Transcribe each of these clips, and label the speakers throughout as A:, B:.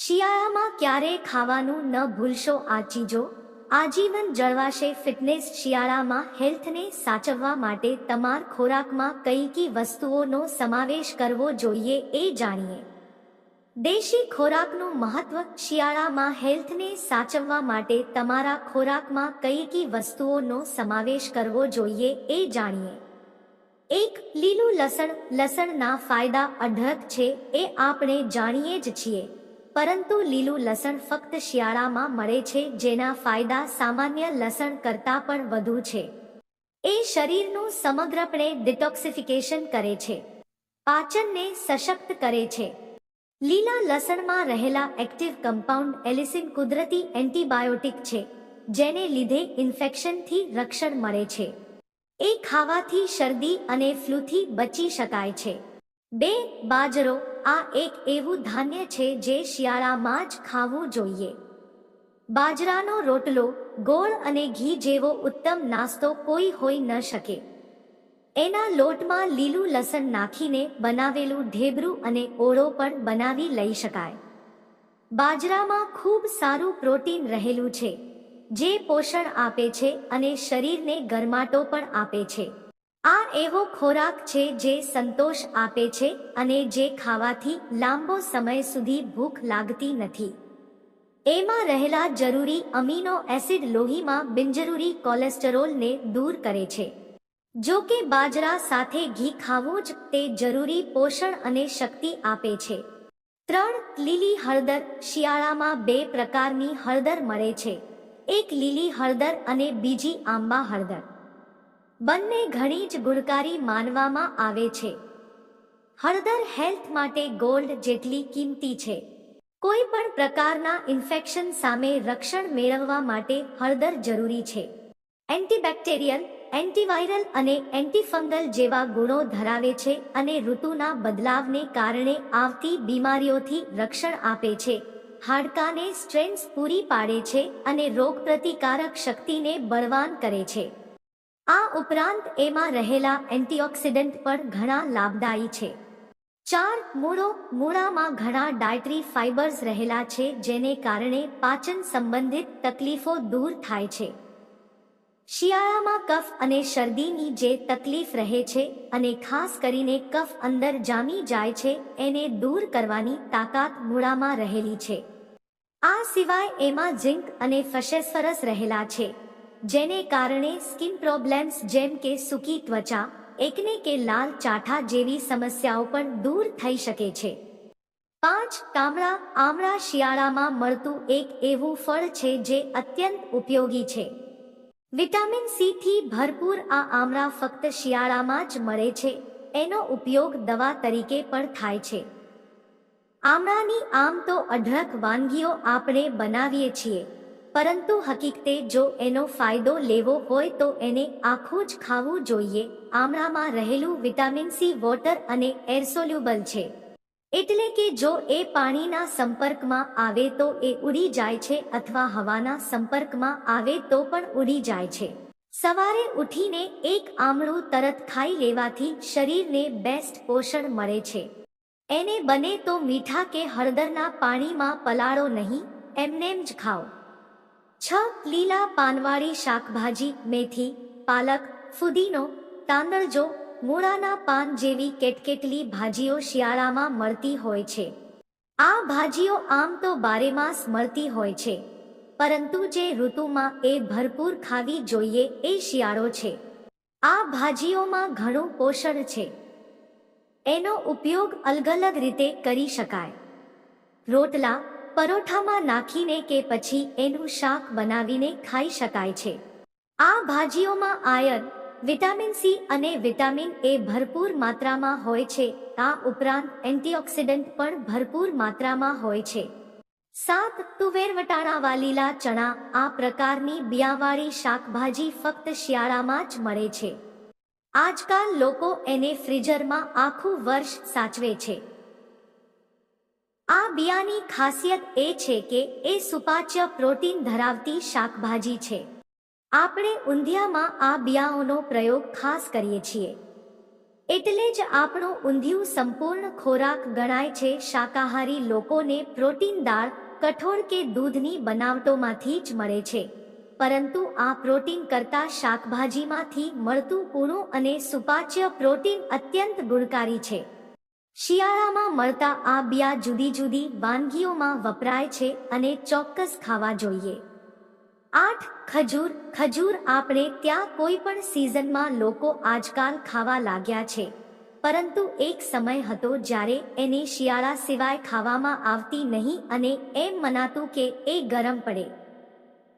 A: શિયાળામાં ક્યારે ખાવાનું ન ભૂલશો આ ચીજો. આજીવન જળવાશે ફિટનેસ શિયાળામાં હેલ્થને સાચવવા માટે તમાર ખોરાકમાં કઈ કઈ વસ્તુઓનો સમાવેશ કરવો જોઈએ એ જાણીએ. દેશી ખોરાકનું મહત્વ શિયાળામાં હેલ્થને સાચવવા માટે તમારા ખોરાકમાં કઈ કઈ વસ્તુઓનો સમાવેશ કરવો જોઈએ એ જાણીએ. એક લીલું લસણ, લસણના ફાયદા અઢળક છે એ આપણે જાણીએ જ છીએ. પરંતુ લીલું લસણ ફક્ત શિયાળામાં મળે છે, જેના ફાયદા સામાન્ય લસણ કરતાં પણ વધુ છે. એ શરીરનું સમગ્રપણે ડિટોક્સિફિકેશન કરે છે. પાચનને સશક્ત કરે છે. લીલા લસણમાં રહેલા એક્ટિવ કમ્પાઉન્ડ એલિસિન કુદરતી એન્ટીબાયોટિક છે, જેને લીધે ઇન્ફેક્શનથી રક્ષણ મળે છે. એ ખાવાથી શરદી અને ફ્લૂથી બચી શકાય છે. બે બાજરો આ એક એવું ધાન્ય છે જે શિયાળામાં જ ખાવું જોઈએ. બાજરાનો રોટલો, ગોળ અને ઘી જેવો ઉત્તમ નાસ્તો કોઈ હોઈ ન શકે. એના લોટમાં લીલું લસણ નાખીને બનાવેલું ઢેબરું અને ઓળો પણ બનાવી લઈ શકાય. બાજરામાં ખૂબ સારું પ્રોટીન રહેલું છે, જે પોષણ આપે છે અને શરીરને ગરમાટો પણ આપે છે. આ એવો ખોરાક છે જે સંતોષ આપે છે અને જે ખાવાથી લાંબો સમય સુધી ભૂખ લાગતી નથી. એમાં રહેલા જરૂરી અમીનો એસિડ લોહીમાં બિનજરૂરી કોલેસ્ટરોલને દૂર કરે છે. જો કે બાજરા સાથે ઘી ખાવું જ તે જરૂરી પોષણ અને શક્તિ આપે છે. ત્રણ લીલી હળદર શિયાળામાં બે પ્રકારની હળદર મળે છે. એક લીલી હળદર અને બીજી આંબા હળદર. બંને ઘણી જ ગુણકારી માનવામાં આવે છે. હળદર હેલ્થ માટે ગોલ્ડ જેટલી કિંમતી છે. કોઈ પણ પ્રકારના ઇન્ફેક્શન સામે રક્ષણ મેળવવા માટે હળદર જરૂરી છે. એન્ટીબેક્ટેરિયલ, એન્ટીવાયરલ અને એન્ટીફંગલ જેવા ગુણો ધરાવે છે અને ઋતુના બદલાવને કારણે આવતી બીમારીઓથી રક્ષણ આપે છે. હાડકાને સ્ટ્રેન્થ પૂરી પાડે છે અને રોગપ્રતિકારક શક્તિને બળવાન કરે છે. આ ઉપરાંત એમાં રહેલા એન્ટીઓક્સિડન્ટ પણ ઘણા લાભદાયી છે. ચાર મૂળો મૂળામાં ઘણા ડાયટરી ફાઇબર્સ રહેલા છે જેને કારણે પાચન સંબંધિત તકલીફો દૂર થાય છે. શિયાળામાં કફ અને શરદીની જે તકલીફ રહે છે અને ખાસ કરીને કફ અંદર જામી જાય છે, એને દૂર કરવાની તાકાત મૂળામાં રહેલી છે. આ સિવાય એમાં ઝિંક અને ફશેસ્ફરસ રહેલા છે. જેને કારણે સ્કિન પ્રોબ્લેમ્સ જેમ કે સૂકી ત્વચા, એકને કે લાલ ચાઠા જેવી સમસ્યાઓ પણ દૂર થઈ શકે છે. પાંચ, કામળા, આમળા શિયાળામાં મળતું એક એવું ફળ છે જે અત્યંત ઉપયોગી છે. વિટામિન સી થી ભરપૂર આ આમળા ફક્ત શિયાળામાં જ મળે છે. એનો ઉપયોગ દવા તરીકે પણ થાય છે. આમળાની આમ તો અઢળક વાનગીઓ આપણે બનાવીએ છીએ. પરંતુ હકીકતે જો એનો ફાયદો લેવો હોય તો એને આખું જ ખાવું જોઈએ. આમળામાં રહેલું વિટામિન સી વોટર અને એરસોલ્યુબલ છે. એટલે કે જો એ પાણીના સંપર્કમાં આવે તો એ ઉડી જાય છે અથવા હવાના સંપર્કમાં આવે તો પણ ઉડી જાય છે. સવારે ઉઠીને એક આમળું તરત ખાઈ લેવાથી શરીરને બેસ્ટ પોષણ મળે છે. એને બને તો મીઠા કે હળદરના પાણીમાં પલાળો નહીં એમનેમ જ ખાઓ. છ લીલા પાનવાળી શાકભાજી, મેથી, પાલક, ફુદીનો, તાંદળજો, મૂળાના પાન જેવી કેટકેટલી ભાજીઓ શિયાળામાં મળતી હોય છે. આ ભાજીઓ આમ તો બારેમાસ મળતી હોય છે, પરંતુ જે ઋતુમાં એ ભરપૂર ખાવી જોઈએ એ શિયાળો છે. આ ભાજીઓમાં ઘણું પોષણ છે. એનો ઉપયોગ અલગ અલગ રીતે કરી શકાય. રોટલા પરોઠામાં નાખીને કે પછી એનું શાક બનાવીને ખાઈ શકાય છે. આ ભાજીઓમાં આયર્ન, વિટામિન સી અને વિટામિન એ ભરપૂર માત્રામાં હોય છે. આ ઉપરાંત એન્ટીઓક્સિડન્ટ પણ ભરપૂર માત્રામાં હોય છે. સાત તુવેર વટાણાવા લીલા ચણા આ પ્રકારની બિયાવાળી શાકભાજી ફક્ત શિયાળામાં જ મળે છે. આજકાલ લોકો એને ફ્રીઝરમાં આખું વર્ષ સાચવે છે. બિયાની ખાસિયત એ છે કે એ સુપાચ્ય પ્રોટીન ધરાવતી શાકભાજી છે. આપણે ઊંધિયામાં આ બિયાઓનો પ્રયોગ ખાસ કરીએ છીએ. એટલે જ આપણું ઊંધિયું સંપૂર્ણ ખોરાક ગણાય છે શાકાહારી લોકોને પ્રોટીન દાળ, કઠોળ કે દૂધની બનાવટોમાંથી જ મળે છે. પરંતુ આ પ્રોટીન કરતાં શાકભાજીમાંથી મળતું પૂરું અને સુપાચ્ય પ્રોટીન અત્યંત ગુણકારી છે. શિયાળામાં મળતા આ બિયા જુદી જુદી વાનગીઓમાં વપરાય છે અને ચોક્કસ ખાવા જોઈએ. આઠ, ખજૂર. ખજૂર આપણે ત્યાં કોઈ પણ સિઝનમાં લોકો આજકાલ ખાવા લાગ્યા છે. પરંતુ એક સમય હતો જ્યારે એને શિયાળા સિવાય ખાવામાં આવતી નહીં અને એમ મનાતું કે એ ગરમ પડે.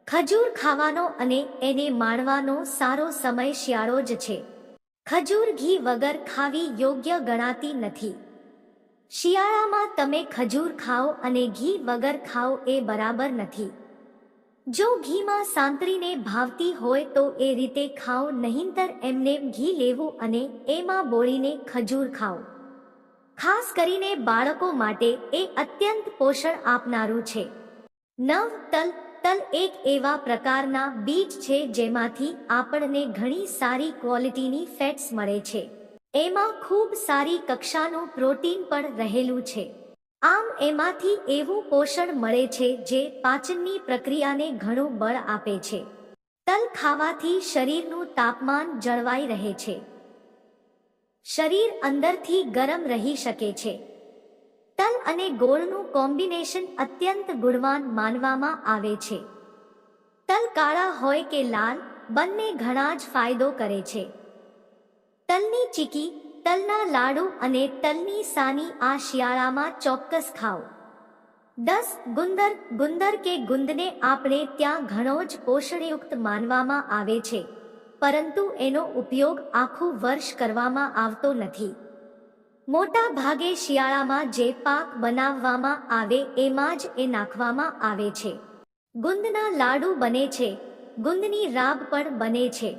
A: ખજૂર ખાવાનો અને એને માણવાનો સારો સમય શિયાળો જ છે. ખજૂર ઘી વગર ખાવી યોગ્ય ગણાતી નથી. શિયાળામાં તમે ખજૂર ખાઓ અને ઘી વગર ખાઓ એ બરાબર નથી. જો ઘીમાં સાંતરીને ભાવતી હોય તો એ રીતે ખાઓ, નહીંતર એમને ઘી લેવું અને એમાં બોળીને ખજૂર ખાઓ. ખાસ કરીને બાળકો માટે એ અત્યંત પોષણ આપનારું છે. નવ તલ તલ એક એવા પ્રકારના બીજ છે જેમાંથી આપણને ઘણી સારી ક્વોલિટીની ફેટ્સ મળે છે. એમાં ખૂબ સારી કક્ષાનું પ્રોટીન પણ રહેલું છે. આમ એમાંથી એવું પોષણ મળે છે જે પાચનની પ્રક્રિયાને ઘણું બળ આપે છે. તલ ખાવાથી શરીરનું તાપમાન જળવાઈ રહે છે. શરીર અંદરથી ગરમ રહી શકે છે. તલ અને ગોળનું કોમ્બિનેશન અત્યંત ગુણવાન માનવામાં આવે છે. તલ કાળા હોય કે લાલ, બંને ઘણા જ ફાયદો કરે છે. તલની ચીકી, તલના લાડુ અને તલની સાની આ શિયાળામાં ચોક્કસ ખાઓ. દસ ગુંદર ગુંદર કે ગુંદને આપણે ત્યાં ઘણો જ પોષણયુક્ત માનવામાં આવે છે, પરંતુ એનો ઉપયોગ આખું વર્ષ કરવામાં આવતો નથી. મોટા ભાગે શિયાળામાં જે પાક બનાવવામાં આવે એમાં જ એ નાખવામાં આવે છે. ગુંદના લાડુ બને છે, ગુંદની રાબ પણ બને છે.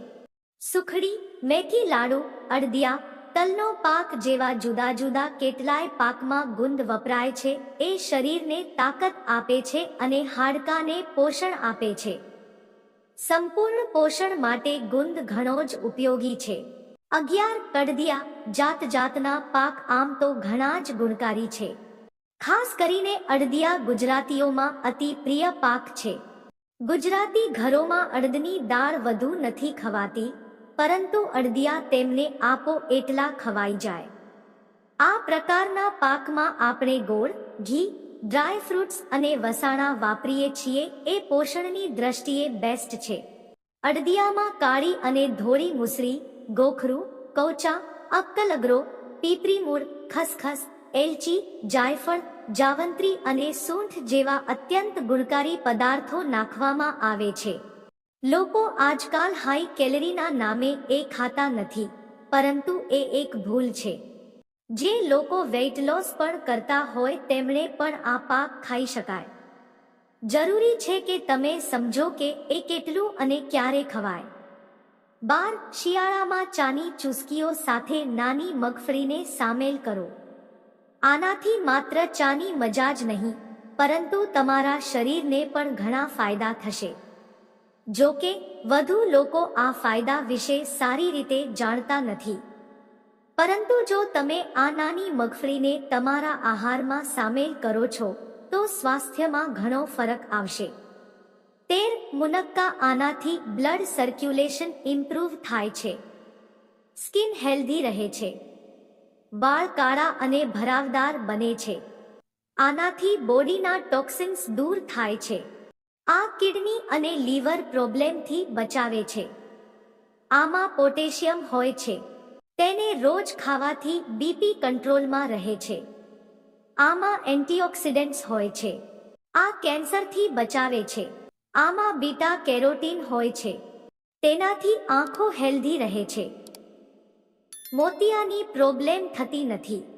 A: સુખડી મેથી લાડુ, અડદિયા, તલનો પાક જેવા જુદા જુદા કેટલાય પાકમાં ગુંદ વપરાય છે. એ શરીરને તાકાત આપે છે અને હાડકાને પોષણ આપે છે. સંપૂર્ણ પોષણ માટે ગુંદ ઘણો જ ઉપયોગી છે. અગિયાર કડદિયા જાત જાતના પાક આમ તો ઘણા જ ગુણકારી છે. ખાસ કરીને અડદિયા ગુજરાતીઓમાં અતિ પ્રિય પાક છે. ગુજરાતી ઘરોમાં અડદની દાળ વધુ નથી ખવાતી. પરંતુ અડદિયા તેમને આપો એટલા ખવાઈ જાય. આ પ્રકારના પાકમાં આપણે ગોળ, ઘી, ડ્રાય ફ્રૂટ્સ અને વસાણા વાપરીએ છીએ, એ પોષણની દ્રષ્ટિએ બેસ્ટ છે. અડદિયામાં કાળી અને ધોળી મુસરી, ગોખરું, કૌચા, અક્કલગ્રો પીપરી મૂળ ખસખસ, એલચી, જાયફળ, જાવંત્રી અને સૂંઠ જેવા અત્યંત ગુણકારી પદાર્થો નાખવામાં આવે છે. લોકો આજકાલ હાઈ કેલરીના નામે એ ખાતા નથી, પરંતુ એ એક ભૂલ છે. જે લોકો વેઇટ લોસ પણ કરતા હોય તેમણે પણ આ પાક ખાઈ શકાય. જરૂરી છે કે તમે સમજો કે એ કેટલું અને ક્યારે ખવાય. બાર શિયાળામાં ચાની ચુસ્કીઓ સાથે નાની મગફળીને સામેલ કરો. આનાથી માત્ર ચાની મજા જ નહીં, પરંતુ તમારા શરીરને પણ ઘણા ફાયદા થશે. જો કે, વધુ લોકો આ ફાયદા વિશે સારી રીતે જાણતા નથી. પરંતુ જો તમે આ નાની મગફળીને તમારા આહારમાં સામેલ કરો છો, તો સ્વાસ્થ્યમાં ઘણો ફરક આવશે. તેર મુનક્કા આનાથી બ્લડ સર્ક્યુલેશન ઇમ્પ્રૂવ થાય છે. સ્કિન હેલ્ધી રહે છે. બાળ કાળા અને ભરાવદાર બને છે. આનાથી બોડીના ટોક્સિન્સ દૂર થાય છે. આ કિડની અને લીવર પ્રોબ્લેમથી બચાવે છે. આમાં પોટેશિયમ હોય છે. તેને રોજ ખાવાથી બીપી કંટ્રોલમાં રહે છે. આમાં એન્ટીઓક્સિડન્ટ્સ હોય છે. આ કેન્સરથી બચાવે છે. આમાં બીટા કેરોટીન હોય છે. તેનાથી આંખો હેલ્ધી રહે છે. મોતિયાની પ્રોબ્લેમ થતી નથી.